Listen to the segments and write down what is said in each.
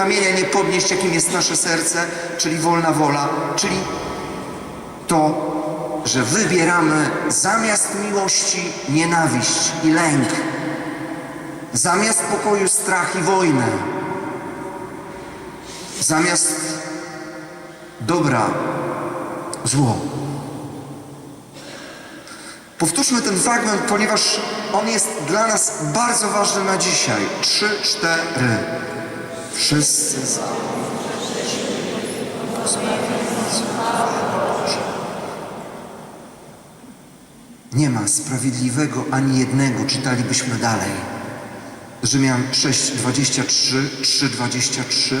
kamienia nie podnieść, jakim jest nasze serce, czyli wolna wola, czyli to, że wybieramy zamiast miłości nienawiść i lęk, zamiast pokoju strach i wojnę, zamiast dobra zło. Powtórzmy ten fragment, ponieważ on jest dla nas bardzo ważny na dzisiaj. Trzy, cztery. Wszyscy za. Nie ma sprawiedliwego ani jednego, czytalibyśmy dalej. Rzymian 6, 23, 3, 23.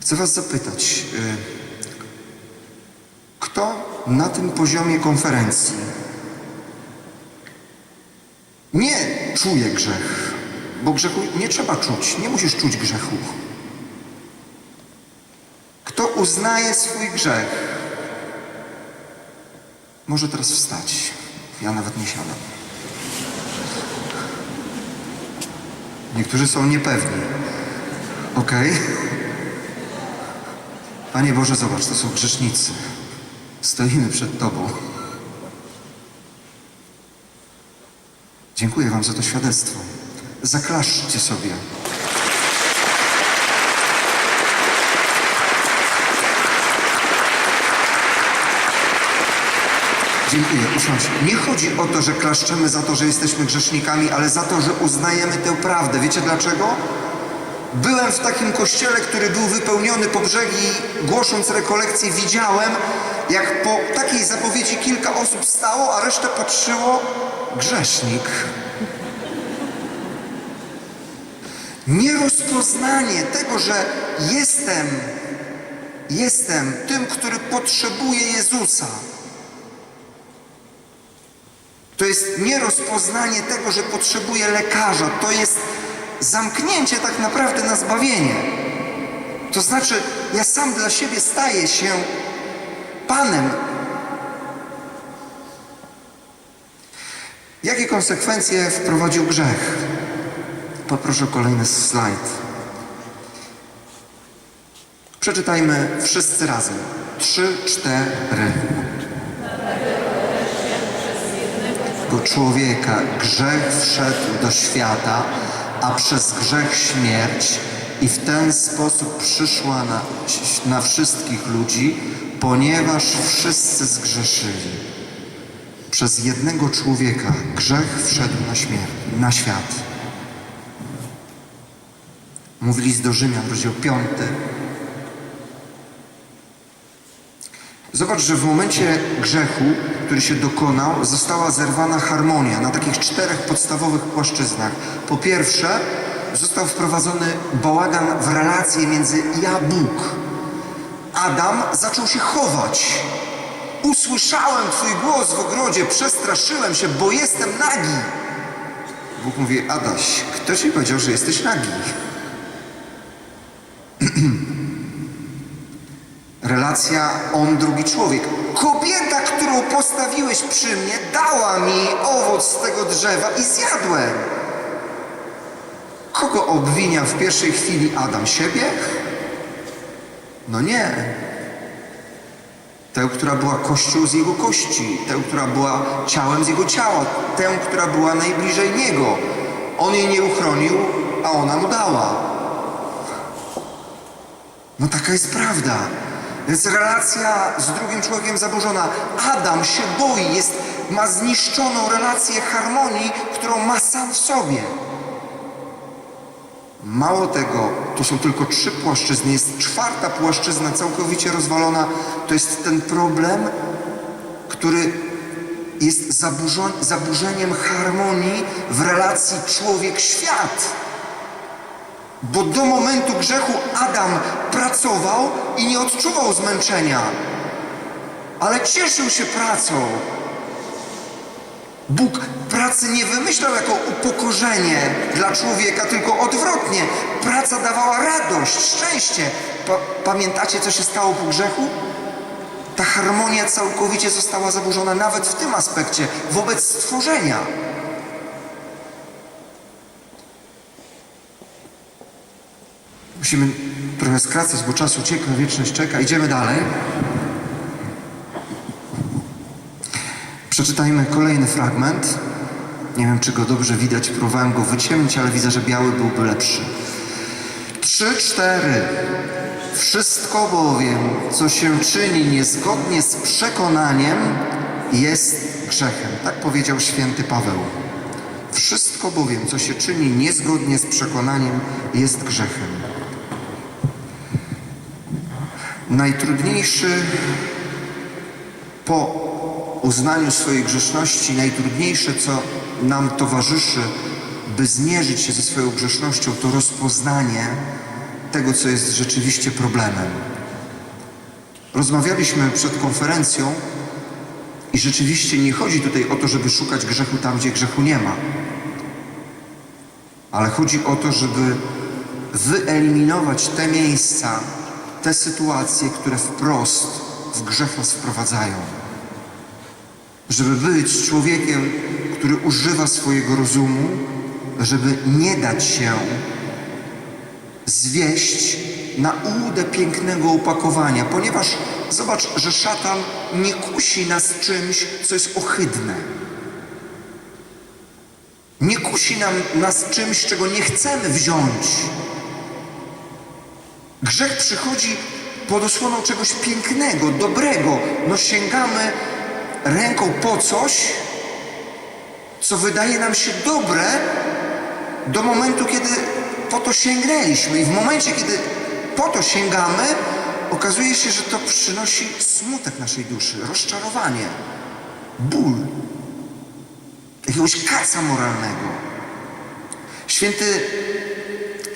Chcę Was zapytać, y, kto na tym poziomie konferencji nie czuje grzech, bo grzechu nie trzeba czuć, nie musisz czuć grzechu. Kto uznaje swój grzech, może teraz wstać. Ja nawet nie siadam. Niektórzy są niepewni. Okej? Panie Boże, zobacz, to są grzesznicy. Stoimy przed Tobą. Dziękuję Wam za to świadectwo. Zaklaszczcie sobie. Dziękuję, usiądź. Nie chodzi o to, że klaszczemy za to, że jesteśmy grzesznikami, ale za to, że uznajemy tę prawdę. Wiecie dlaczego? Byłem w takim kościele, który był wypełniony po brzegi, głosząc rekolekcję, widziałem, jak po takiej zapowiedzi kilka osób stało, a reszta patrzyło, grzesznik. Nierozpoznanie tego, że jestem, jestem tym, który potrzebuje Jezusa. To jest nierozpoznanie tego, że potrzebuję lekarza. To jest zamknięcie tak naprawdę na zbawienie. To znaczy, ja sam dla siebie staję się Panem. Jakie konsekwencje wprowadził grzech? Poproszę kolejny slajd. Przeczytajmy wszyscy razem. Trzy, cztery. Bo człowieka grzech wszedł do świata, a przez grzech śmierć i w ten sposób przyszła na, na wszystkich ludzi, ponieważ wszyscy zgrzeszyli. Przez jednego człowieka grzech wszedł na, śmierć, na świat. Mówi list do Rzymian, rozdział 5. Zobacz, że w momencie grzechu, który się dokonał, została zerwana harmonia na takich czterech podstawowych płaszczyznach. Po pierwsze, został wprowadzony bałagan w relacje między ja Bóg. Adam zaczął się chować. Usłyszałem Twój głos w ogrodzie, przestraszyłem się, bo jestem nagi. Bóg mówi, Adaś, kto Ci powiedział, że jesteś nagi? Relacja on drugi człowiek. Kobieta, którą postawiłeś przy mnie, dała mi owoc z tego drzewa i zjadłem. Kogo obwinia w pierwszej chwili Adam? Siebie? No nie. Tę, która była kością z jego kości, tę, która była ciałem z jego ciała, tę, która była najbliżej niego. On jej nie uchronił, a ona mu dała. No taka jest prawda. Więc relacja z drugim człowiekiem zaburzona. Adam się boi, jest, ma zniszczoną relację harmonii, którą ma sam w sobie. Mało tego, to są tylko trzy płaszczyzny, jest czwarta płaszczyzna całkowicie rozwalona. To jest ten problem, który jest zaburzeniem harmonii w relacji człowiek-świat. Bo do momentu grzechu Adam pracował i nie odczuwał zmęczenia, ale cieszył się pracą. Bóg pracy nie wymyślał jako upokorzenie dla człowieka, tylko odwrotnie. Praca dawała radość, szczęście. Pa pamiętacie, co się stało po grzechu? Ta harmonia całkowicie została zaburzona nawet w tym aspekcie, wobec stworzenia. Musimy trochę skracać, bo czas ucieka, wieczność czeka. Idziemy dalej. Przeczytajmy kolejny fragment. Nie wiem, czy go dobrze widać. Próbowałem go wyciemnić, ale widzę, że biały byłby lepszy. Trzy, cztery. Wszystko bowiem, co się czyni niezgodnie z przekonaniem, jest grzechem. Tak powiedział święty Paweł. Wszystko bowiem, co się czyni niezgodnie z przekonaniem, jest grzechem. Najtrudniejszy po uznaniu swojej grzeszności, najtrudniejsze, co nam towarzyszy, by zmierzyć się ze swoją grzesznością, to rozpoznanie tego, co jest rzeczywiście problemem. Rozmawialiśmy przed konferencją i rzeczywiście nie chodzi tutaj o to, żeby szukać grzechu tam, gdzie grzechu nie ma. Ale chodzi o to, żeby wyeliminować te miejsca, te sytuacje, które wprost w grzech nas wprowadzają. Żeby być człowiekiem, który używa swojego rozumu, żeby nie dać się zwieść na ułudę pięknego opakowania, ponieważ zobacz, że szatan nie kusi nas czymś, co jest ohydne. Nie kusi nam, nas czymś, czego nie chcemy wziąć. Grzech przychodzi pod osłoną czegoś pięknego, dobrego. No sięgamy ręką po coś, co wydaje nam się dobre do momentu, kiedy po to sięgnęliśmy. I w momencie, kiedy po to sięgamy, okazuje się, że to przynosi smutek naszej duszy, rozczarowanie, ból, jakiegoś kaca moralnego. Święty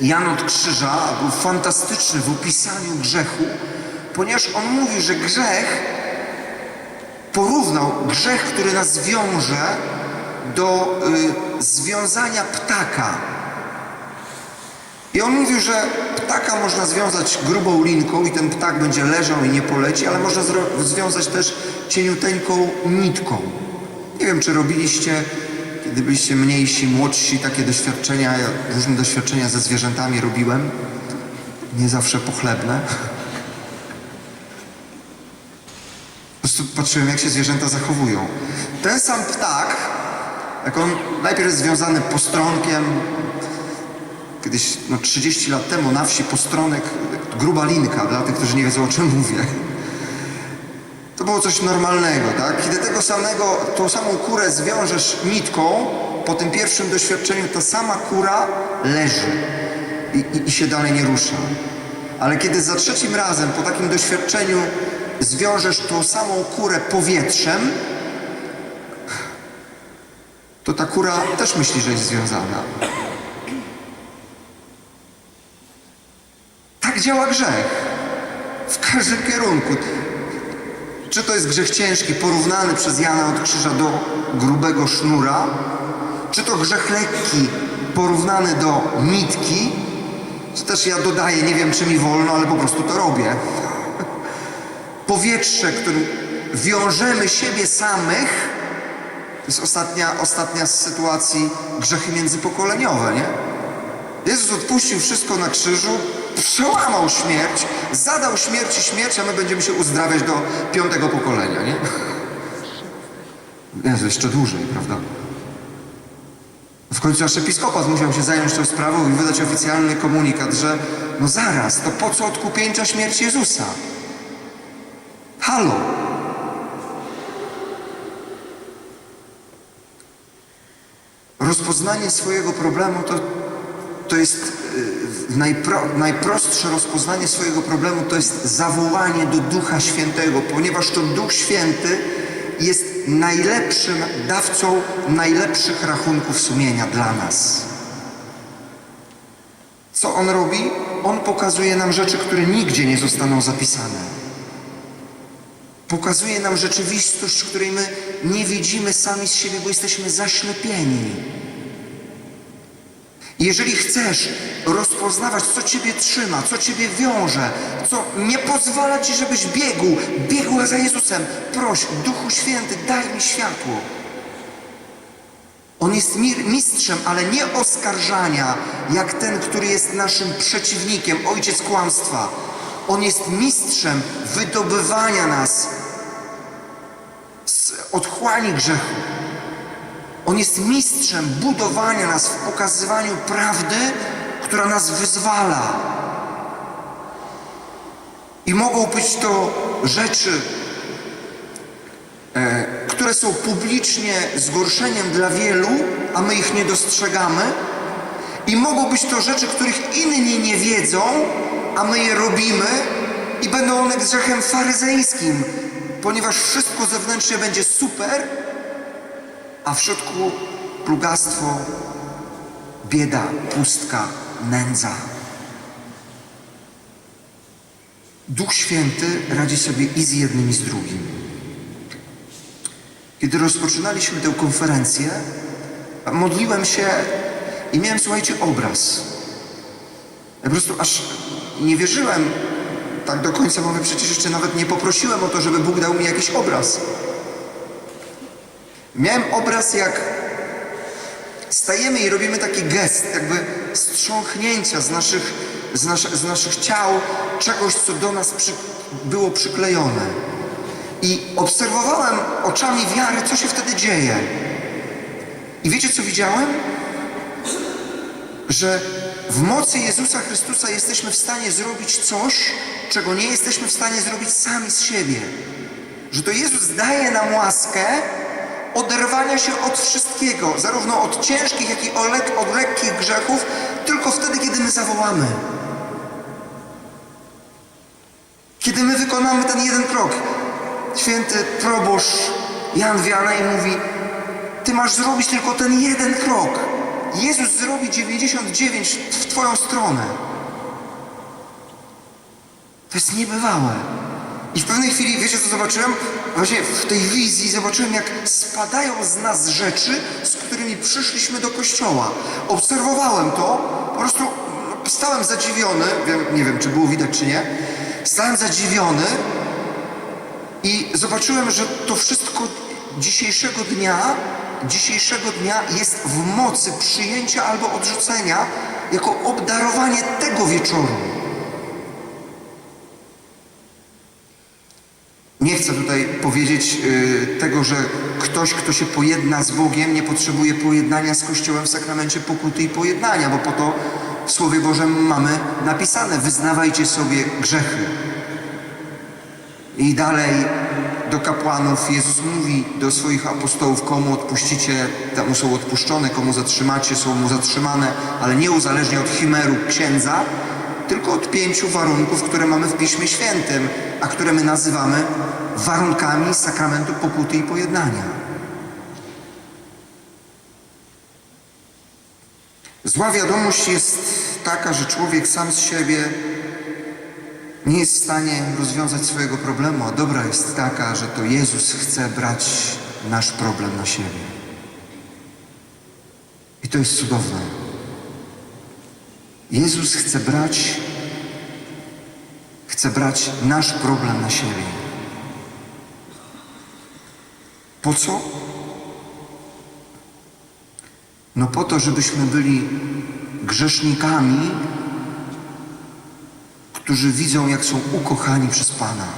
Jan od Krzyża był fantastyczny w opisaniu grzechu, ponieważ on mówił, że grzech porównał grzech, który nas wiąże do y, związania ptaka. I on mówił, że ptaka można związać grubą linką i ten ptak będzie leżał i nie poleci, ale można związać też cieniuteńką nitką. Nie wiem, czy robiliście, kiedy byliście mniejsi, młodsi, takie doświadczenia. Różne doświadczenia ze zwierzętami robiłem. Nie zawsze pochlebne. Po prostu patrzyłem, jak się zwierzęta zachowują. Ten sam ptak, jak on najpierw jest związany postronkiem, kiedyś, no 30 lat temu na wsi postronek, gruba linka, dla tych, którzy nie wiedzą o czym mówię. Było coś normalnego, tak? Kiedy tego samego, tą samą kurę zwiążesz nitką, po tym pierwszym doświadczeniu ta sama kura leży i, i, i się dalej nie rusza. Ale kiedy za trzecim razem, po takim doświadczeniu, zwiążesz tą samą kurę powietrzem, to ta kura też myśli, że jest związana. Tak działa grzech. W każdym kierunku. Czy to jest grzech ciężki, porównany przez Jana od krzyża do grubego sznura, czy to grzech lekki, porównany do nitki, to też ja dodaję, nie wiem czy mi wolno, ale po prostu to robię. Powietrze, którym wiążemy siebie samych, to jest ostatnia, ostatnia z sytuacji grzechy międzypokoleniowe, nie? Jezus odpuścił wszystko na krzyżu, przełamał śmierć, zadał śmierci śmierć, a my będziemy się uzdrawiać do piątego pokolenia, nie? Jezu, jeszcze dłużej, prawda? W końcu nasz episkopat musiał się zająć tą sprawą i wydać oficjalny komunikat, że no zaraz, to po co odkupieńcza śmierć Jezusa? Halo! Rozpoznanie swojego problemu to, to jest najpro, najprostsze rozpoznanie swojego problemu to jest zawołanie do Ducha Świętego, ponieważ to Duch Święty jest najlepszym dawcą najlepszych rachunków sumienia dla nas. Co On robi? On pokazuje nam rzeczy, które nigdzie nie zostaną zapisane. Pokazuje nam rzeczywistość, której my nie widzimy sami z siebie, bo jesteśmy zaślepieni. Jeżeli chcesz rozpoznawać, co Ciebie trzyma, co Ciebie wiąże, co nie pozwala Ci, żebyś biegł, biegła za Jezusem, proś, Duchu Święty, daj mi światło. On jest mi- mistrzem, ale nie oskarżania, jak ten, który jest naszym przeciwnikiem, ojciec kłamstwa. On jest mistrzem wydobywania nas z otchłani grzechu. On jest mistrzem budowania nas w pokazywaniu prawdy, która nas wyzwala. I mogą być to rzeczy, e, które są publicznie zgorszeniem dla wielu, a my ich nie dostrzegamy. I mogą być to rzeczy, których inni nie wiedzą, a my je robimy i będą one grzechem faryzejskim, ponieważ wszystko zewnętrznie będzie super, a w środku plugastwo, bieda, pustka, nędza. Duch Święty radzi sobie i z jednym, i z drugim. Kiedy rozpoczynaliśmy tę konferencję, modliłem się i miałem, słuchajcie, obraz. Ja po prostu aż nie wierzyłem tak do końca, mówię, przecież jeszcze nawet nie poprosiłem o to, żeby Bóg dał mi jakiś obraz. Miałem obraz, jak stajemy i robimy taki gest, jakby strząchnięcia z naszych, z nasze, z naszych ciał czegoś, co do nas przy, było przyklejone. I obserwowałem oczami wiary, co się wtedy dzieje. I wiecie, co widziałem? Że w mocy Jezusa Chrystusa jesteśmy w stanie zrobić coś, czego nie jesteśmy w stanie zrobić sami z siebie. Że to Jezus daje nam łaskę oderwania się od wszystkiego, zarówno od ciężkich, jak i od lek- od lekkich grzechów, tylko wtedy, kiedy my zawołamy. Kiedy my wykonamy ten jeden krok. Święty proboszcz Jan Wiana i mówi, ty masz zrobić tylko ten jeden krok. Jezus zrobi 99 w twoją stronę. To jest niebywałe. I w pewnej chwili, wiecie co zobaczyłem? Właśnie w tej wizji zobaczyłem, jak spadają z nas rzeczy, z którymi przyszliśmy do kościoła. Obserwowałem to, po prostu no, stałem zadziwiony, nie wiem, czy było widać, czy nie. Stałem zadziwiony i zobaczyłem, że to wszystko dzisiejszego dnia, dzisiejszego dnia jest w mocy przyjęcia albo odrzucenia jako obdarowanie tego wieczoru. Chcę tutaj powiedzieć y, tego, że ktoś, kto się pojedna z Bogiem, nie potrzebuje pojednania z Kościołem w sakramencie pokuty i pojednania, bo po to w Słowie Bożym mamy napisane: wyznawajcie sobie grzechy. I dalej do kapłanów Jezus mówi do swoich apostołów, komu odpuścicie, temu są odpuszczone, komu zatrzymacie, są mu zatrzymane, ale nie uzależnie od chimeru księdza, tylko od pięciu warunków, które mamy w Piśmie Świętym, a które my nazywamy warunkami sakramentu pokuty i pojednania. Zła wiadomość jest taka, że człowiek sam z siebie nie jest w stanie rozwiązać swojego problemu, a dobra jest taka, że to Jezus chce brać nasz problem na siebie. I to jest cudowne. Jezus chce brać, chce brać nasz problem na siebie. Po co? No po to, żebyśmy byli grzesznikami, którzy widzą, jak są ukochani przez Pana.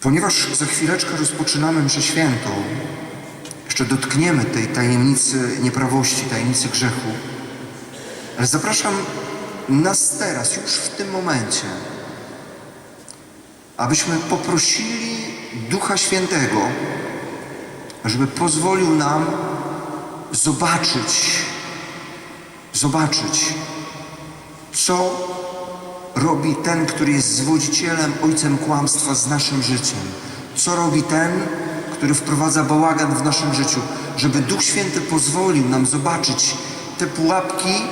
Ponieważ za chwileczkę rozpoczynamy mszę świętą, jeszcze dotkniemy tej tajemnicy nieprawości, tajemnicy grzechu, ale zapraszam nas teraz, już w tym momencie, abyśmy poprosili Ducha Świętego, żeby pozwolił nam zobaczyć, zobaczyć, co robi ten, który jest zwodzicielem, ojcem kłamstwa z naszym życiem. Co robi ten, który wprowadza bałagan w naszym życiu, żeby Duch Święty pozwolił nam zobaczyć te pułapki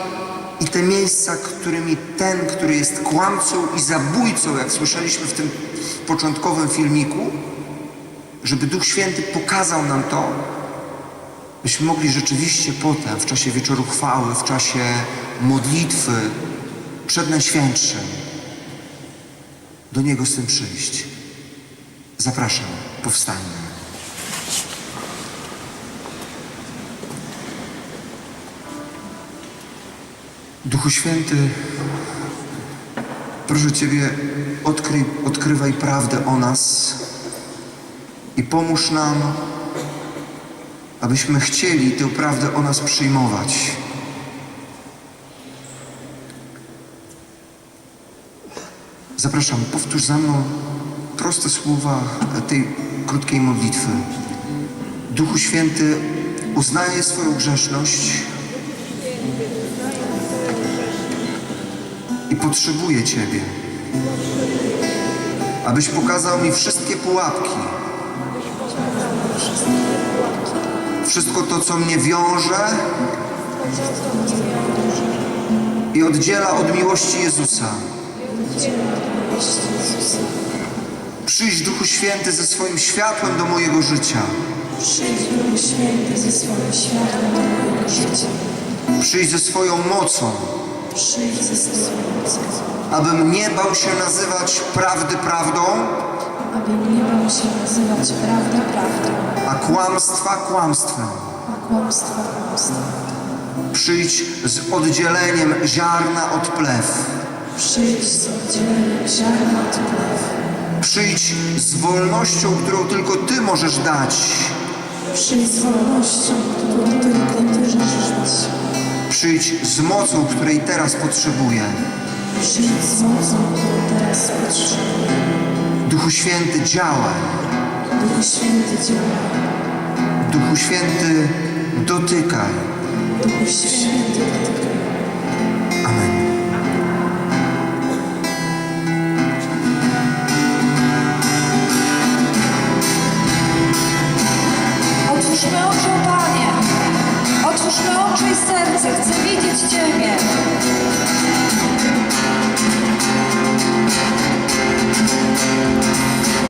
i te miejsca, którymi ten, który jest kłamcą i zabójcą, jak słyszeliśmy w tym początkowym filmiku, żeby Duch Święty pokazał nam to, byśmy mogli rzeczywiście potem, w czasie wieczoru chwały, w czasie modlitwy, przed Najświętszym, do Niego z tym przyjść. Zapraszam, powstańmy. Duchu Święty, proszę Ciebie, odkryj, odkrywaj prawdę o nas i pomóż nam, abyśmy chcieli tę prawdę o nas przyjmować. Zapraszam, powtórz za mną proste słowa tej krótkiej modlitwy. Duchu Święty, uznaję swoją grzeszność i potrzebuję Ciebie, abyś pokazał mi wszystkie pułapki, wszystko to, co mnie wiąże i oddziela od miłości Jezusa. Przyjdź Duchu Święty ze swoim światłem do mojego życia. Przyjdź Duchu Święty ze swoim światłem do mojego życia. Przyjdź ze swoją mocą, Przyjdź ze abym nie bał się nazywać prawdy prawdą, aby nie bał się nazywać prawda prawdą, a kłamstwa kłamstwem. a kłamstwa kłamstwem. Przyjdź z oddzieleniem ziarna od plew. Przyjdź z oddzieleniem ziarna od plew. Przyjdź z wolnością, którą tylko Ty możesz dać. Przyjdź z wolnością, którą tylko Ty możesz dać. Przyjdź z mocą, której teraz potrzebuję. Przyjdź z mocą, którą teraz potrzebuję. Duchu Święty, działaj. Duchu Święty działa. Duchu Święty, dotykaj. Duchu Święty